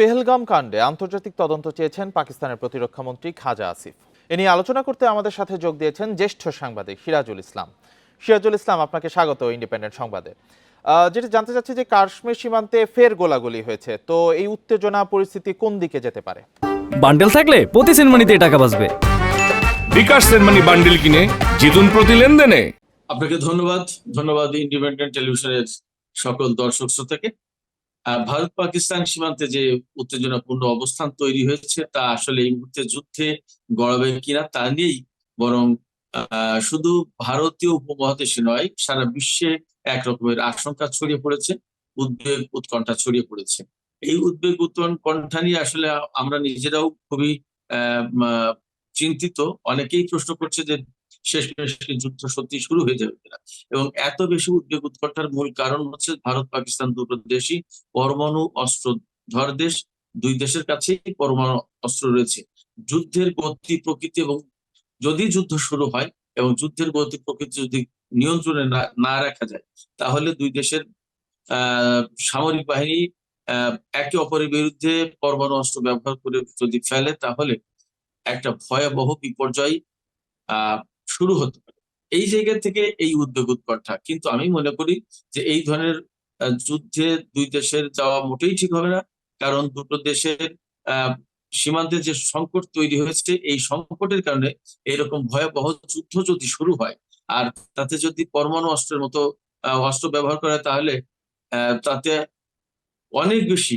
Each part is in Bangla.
পেহেলগাম কাণ্ডে আন্তর্জাতিক তদন্ত চেয়েছেন পাকিস্তানের প্রতিরক্ষা মন্ত্রী খাজা আসিফ। এ নিয়ে আলোচনা করতে আমাদের সাথে যোগ দিয়েছেন জ্যেষ্ঠ সাংবাদিক সিরাজুল ইসলাম। সিরাজুল ইসলাম আপনাকে স্বাগত ইন্ডিপেন্ডেন্ট সংবাদে। যেটা জানতে চাচ্ছি যে কাশ্মীর সীমান্তে ফের গোলাগুলি হয়েছে তো এই উত্তেজনা পরিস্থিতি কোন দিকে যেতে পারে? বান্ডেল থাকলে প্রতি সিনেমানিতে টাকা বাঁচবে। বিকাশ সেনমানি বান্ডিল কিনে জিতুন প্রতি লেনদেনে। আপনাকে ধন্যবাদ ধন্যবাদ ইন্ডিপেন্ডেন্ট টেলিভিশনের সকল দর্শক শ্রোতাকে। ভারত পাকিস্তান সীমান্তে যে উত্তেজনাপূর্ণ অবস্থান তৈরি হয়েছে, তা আসলে এই মুহূর্তে যুদ্ধে গড়াবে কিনা তা নিয়েই বরং শুধু ভারতীয় উপমহাদেশে নয়, সারা বিশ্বে এক রকমের আশঙ্কা ছড়িয়ে পড়েছে, উদ্বেগ উৎকণ্ঠা ছড়িয়ে পড়েছে। এই উদ্বেগ উৎকণ্ঠা নিয়ে আসলে আমরা নিজেরাও খুবই চিন্তিত। অনেকেই প্রশ্ন করছে যে শেষ মেশে যুদ্ধ সত্যি শুরু হয়ে যাবে কিনা? এবং এত বেশি উদ্বেগ উৎকণ্ঠার মূল কারণ হচ্ছে ভারত, পাকিস্তান দুটো দেশই পরমাণু অস্ত্রধর দেশ। দুই দেশের কাছেই পরমাণু অস্ত্র রয়েছে। যুদ্ধের গতি, প্রকৃতি এবং যদি যুদ্ধ শুরু হয় এবং যুদ্ধের গতি, প্রকৃতি যদি নিয়ন্ত্রণে না রাখা যায়, তাহলে দুই দেশের সামরিক বাহিনী একে অপরের বিরুদ্ধে পরমাণু অস্ত্র ব্যবহার করে যদি ফেলে, তাহলে একটা ভয়াবহ বিপর্যয় শুরু হতে পারে। এই জায়গা থেকে এই উদ্যোগ উৎকণ্ঠা কিন্তু আমি মনে করি যে এই ধরনের যুদ্ধে দুই দেশের যাওয়া মোটেই ঠিক হবে না। কারণ দুটো দেশের সীমান্তে যে সংকট তৈরি হয়েছে, এই সংকটের কারণে এরকম ভয়াবহ যুদ্ধ যদি শুরু হয়, আর তাতে যদি পরমাণু অস্ত্রের মতো অস্ত্র ব্যবহার করে তাহলে তাতে অনেক বেশি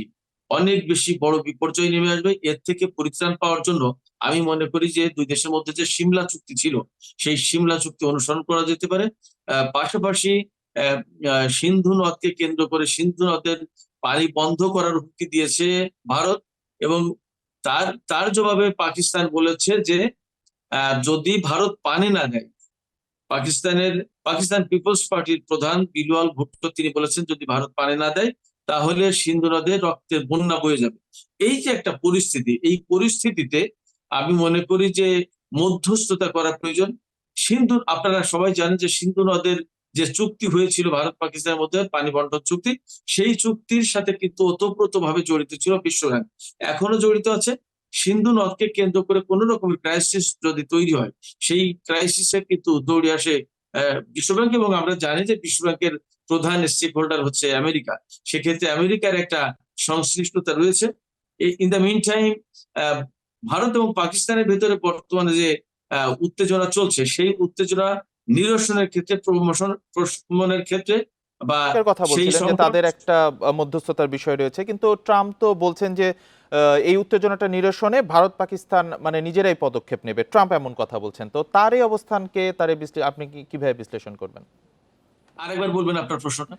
অনেক বেশি বড় বিপর্যয় নেমে আসবে। এর থেকে পরিত্রাণ পাওয়ার জন্য আমি মনে করি যে দুই দেশের মধ্যে যে সিমলা চুক্তি ছিল, সেই সিমলা চুক্তি অনুসরণ করা যেতে পারে। পাশাপাশি সিন্ধু নদকে কেন্দ্র করে সিন্ধু নদের পানি বন্ধ করার হুমকি দিয়েছে ভারত এবং তার তার জবাবে পাকিস্তান বলেছে যে যদি ভারত পানি না দেয়, পাকিস্তানের, পাকিস্তান পিপলস পার্টির প্রধান বিলওয়াল ভুট্টো তিনি বলেছেন, যদি ভারত পানি না দেয় তাহলে সিন্ধু নদে রক্তের বন্যা বয়ে যাবে। এই যে একটা পরিস্থিতি, এই পরিস্থিতিতে আমি মনে করি যে মধ্যস্থতা করা প্রয়োজন। সিন্ধু, আপনারা সবাই জানেন যে সিন্ধু নদের যে চুক্তি হয়েছিল ভারত পাকিস্তানের মধ্যে, পানি বন্টন চুক্তি, সেই চুক্তির সাথে কিন্তু ওতপ্রোত ভাবে জড়িত ছিল বিশ্ব ব্যাংক এখনও জড়িত আছে। সিন্ধু নদকে কেন্দ্র করে কোন রকমের ক্রাইসিস যদি তৈরি হয়, সেই ক্রাইসিসে কিন্তু দৌড়ে আসে বিশ্বব্যাংক এবং আমরা জানি যে বিশ্বব্যাংকের প্রধান স্টেক হোল্ডার হচ্ছে আমেরিকা। সেক্ষেত্রে আমেরিকার একটা সংশ্লিষ্টতা রয়েছে। In the mean time Bharat এবং পাকিস্তানের ভেতরে বর্তমানে যে উত্তেজনা চলছে সেই উত্তেজনা নিরসনের ক্ষেত্রে প্রমোশন প্রশমনের ক্ষেত্রে বা কথা বলছিলেন যে তাদের একটা মধ্যস্থতার বিষয় রয়েছে। কিন্তু ট্রাম্প তো বলছেন যে এই উত্তেজনাটা নিরসনে ভারত পাকিস্তান মানে নিজেরাই পদক্ষেপ নেবে। ট্রাম্প এমন কথা বলছেন। তো তার এই অবস্থানকে তার আপনি কীভাবে বিশ্লেষণ করবেন? আরেকবার বলবেন আপনার প্রশ্নটা।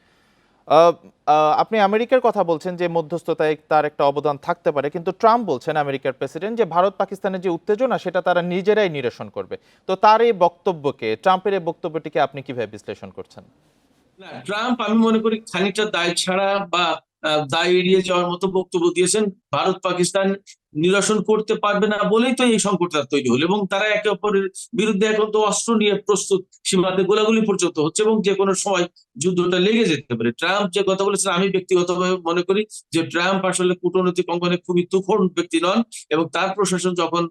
আপনি আমেরিকার কথা বলছেন যে মধ্যস্থতায় তার একটা অবদান থাকতে পারে কিন্তু ট্রাম্প বলছেন আমেরিকার প্রেসিডেন্ট যে ভারত পাকিস্তানের যে উত্তেজনা সেটা তারা নিজেরাই নিরসন করবে। তো তার এই বক্তব্যকে ট্রাম্পের এই বক্তব্যটিকে আপনি কীভাবে বিশ্লেষণ করছেন? না ট্রাম্প আমি মনে করি খানিকটা দায় ছাড়া বা দায় এড়িয়ে যাওয়ার মতো বক্তব্য দিয়েছেন। ভারত, পাকিস্তান নিরসন করতে পারবে না বলেই তো এই সংকটটা তৈরি হলো এবং তারা একে অপরের বিরুদ্ধে এখন তো অস্ত্র নিয়ে প্রস্তুত সীমান্তে গোলাগুলি পর্যন্ত হচ্ছে এবং যে কোনো সময় যুদ্ধটা লেগে যেতে পারে। ট্রাম্প যে কথা বলেছেন, আমি ব্যক্তিগতভাবে মনে করি যে ট্রাম্প আসলে কূটনৈতিক অঙ্গনে খুবই তুখোড় ব্যক্তি নন এবং তার প্রশাসন যখন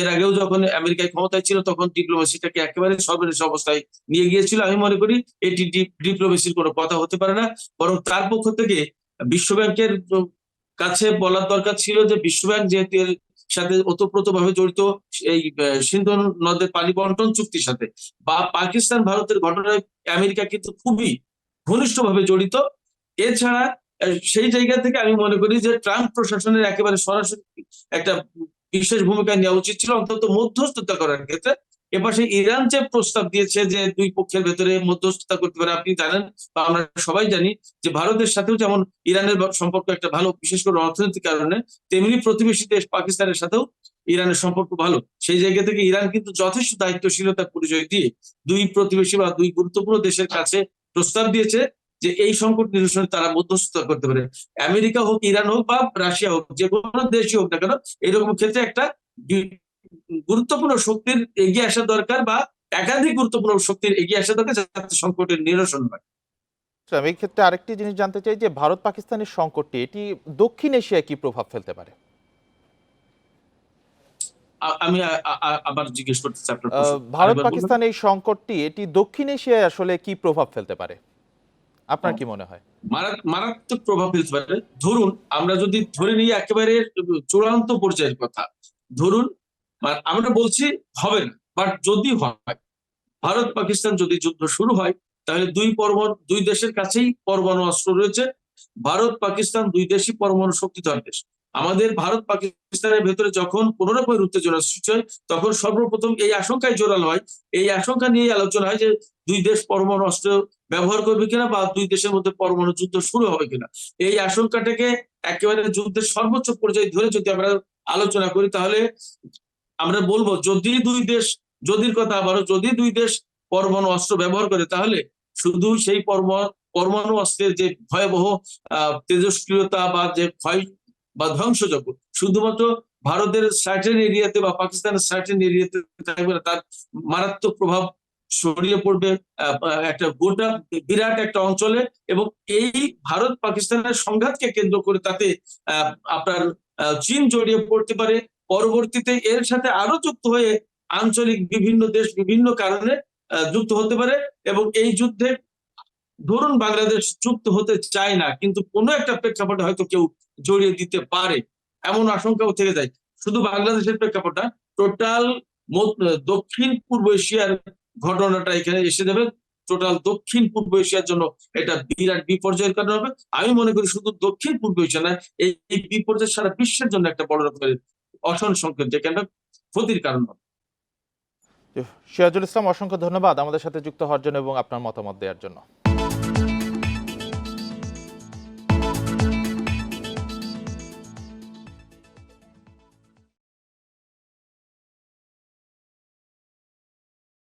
এর আগেও যখন আমেরিকায় ক্ষমতায় ছিল তখন ডিপ্লোমেসিটাকে একেবারে সর্বনেশ অবস্থায় নিয়ে গিয়েছিল। আমি মনে করি এটি ডিপ্লোমেসির কোনো কথা হতে পারে না। বরং তার পক্ষ থেকে বিশ্বব্যাংকের কাছে বলার দরকার ছিল যে বিশ্বব্যাংক যেহেতু এর সাথে ওতপ্রোত ভাবে জড়িত, এই সিন্ধু নদের পানি বন্টন চুক্তির সাথে, বা পাকিস্তান ভারতের ঘটনায় আমেরিকা কিন্তু খুবই ঘনিষ্ঠভাবে জড়িত। এছাড়া সেই জায়গা থেকে আমি মনে করি যে ট্রাম্প প্রশাসনের একেবারে সরাসরি একটা বিশেষ ভূমিকা নেওয়া উচিত ছিল, অন্তত মধ্যস্থতা করার ক্ষেত্রে। এপাশে ইরান যে প্রস্তাব দিয়েছে যে দুই পক্ষের ভেতরে মধ্যস্থতা করতে পারে, আপনি জানেন বা আমরা সবাই জানি যে ভারতের সাথেও যেমন ইরানের সম্পর্ক একটা ভালো, বিশেষ করে অর্থনৈতিক কারণে, তেমনি প্রতিবেশী দেশ পাকিস্তানের সাথেও ইরানের সম্পর্ক ভালো। সেই জায়গা থেকে ইরান কিন্তু যথেষ্ট দায়িত্বশীলতার পরিচয় দিয়ে দুই প্রতিবেশী বা দুই গুরুত্বপূর্ণ দেশের কাছে প্রস্তাব দিয়েছে যে এই সংকট নিরসনে তারা মধ্যস্থতা করতে পারে। আমেরিকা হোক, ইরান হোক বা রাশিয়া হোক, যে কোনো দেশই হোক না কেন, এরকম ক্ষেত্রে একটা গুরুত্বপূর্ণ শক্তির এগিয়ে আসা দরকার বা একাধিক গুরুত্বপূর্ণ শক্তির এগিয়ে আসা দরকার যাতে সংকটের নিরসন হয়। এই ক্ষেত্রে আরেকটি জিনিস জানতে চাই যে ভারত পাকিস্তানের সংকটটি এটি দক্ষিণ এশিয়ায় কি প্রভাব ফেলতে পারে? আমি আবার জিজ্ঞেস করতে চাই ভারত পাকিস্তান এই সংকটটি এটি দক্ষিণ এশিয়ায় আসলে কি প্রভাব ফেলতে পারে? আপনার কি মনে হয়? মারাত্মক প্রভাব ফেলতে পারে। ধরুন আমরা যদি ধরে নিই একেবারে চূড়ান্ত পর্যায়ের কথা ধরুন আমরা বলছি হবে না। বাট যদি হয়, ভারত পাকিস্তান যদি যুদ্ধ শুরু হয়, তাহলে দুই পরমাণু, দুই দেশের কাছেই পরমাণু অস্ত্র রয়েছে। ভারত, পাকিস্তান দুই দেশই পরমাণু শক্তিধর দেশ। আমাদের ভারত, পাকিস্তানের ভেতরে যখন কোনো রকমের উত্তেজনা সৃষ্টি হয়, তখন সর্বপ্রথম এই আশঙ্কায় জোরালো হয়। এই আশঙ্কা নিয়ে আলোচনা হয় যে দুই দেশ পরমাণু অস্ত্র ব্যবহার করবে কিনা বা দুই দেশের মধ্যে পরমাণু যুদ্ধ শুরু হবে কিনা। এই আশঙ্কাটাকে একেবারে যুদ্ধের সর্বোচ্চ পর্যায়ে ধরে যদি আমরা আলোচনা করি, তাহলে আমরা বলব যদি দুই দেশ যদির কথা আবারও যদি দুই দেশ পরমাণু অস্ত্র ব্যবহার করে তাহলে শুধু সেই পরমা- পরমাণু অস্ত্রের যে ভয়াবহ তেজস্ক্রিয়তা বা যে ভয় বা ধ্বংসযজ্ঞ শুধুমাত্র ভারতের সার্টেন এরিয়াতে বা পাকিস্তানের সার্টেন এরিয়াতে থাকবে না, তার মারাত্মক প্রভাব ছড়িয়ে পড়বে একটা গোটা বিরাট একটা অঞ্চলে এবং এই ভারত পাকিস্তানের সংঘাতকে কেন্দ্র করে তাতে আপনার চীন জড়িয়ে পড়তে পারে পরবর্তীতে এর সাথে আরও যুক্ত হয়ে আঞ্চলিক বিভিন্ন দেশ বিভিন্ন কারণে যুক্ত হতে পারে এবং এই যুদ্ধে ধরুন বাংলাদেশ যুক্ত হতে চায় না, কিন্তু কোনো একটা প্রেক্ষাপটে হয়তো কেউ জড়িয়ে দিতে পারে, এমন আশঙ্কাও থেকে যায়। শুধু বাংলাদেশের প্রেক্ষাপটটা টোটাল দক্ষিণ পূর্ব এশিয়ার ঘটনাটা এখানে এসে যাবে। টোটাল দক্ষিণ পূর্ব এশিয়ার জন্য এটা বিরাট বিপর্যয়ের কারণ হবে। আমি মনে করি শুধু দক্ষিণ পূর্ব এশিয়া এই এই বিপর্যয় সারা বিশ্বের জন্য একটা বড় রকমের অসন সংকেত যেখানে ক্ষতির কারণ হবে। সিরাজুল ইসলাম, অসংখ্য ধন্যবাদ আমাদের সাথে যুক্ত হওয়ার জন্য এবং আপনার মতামত দেওয়ার জন্য।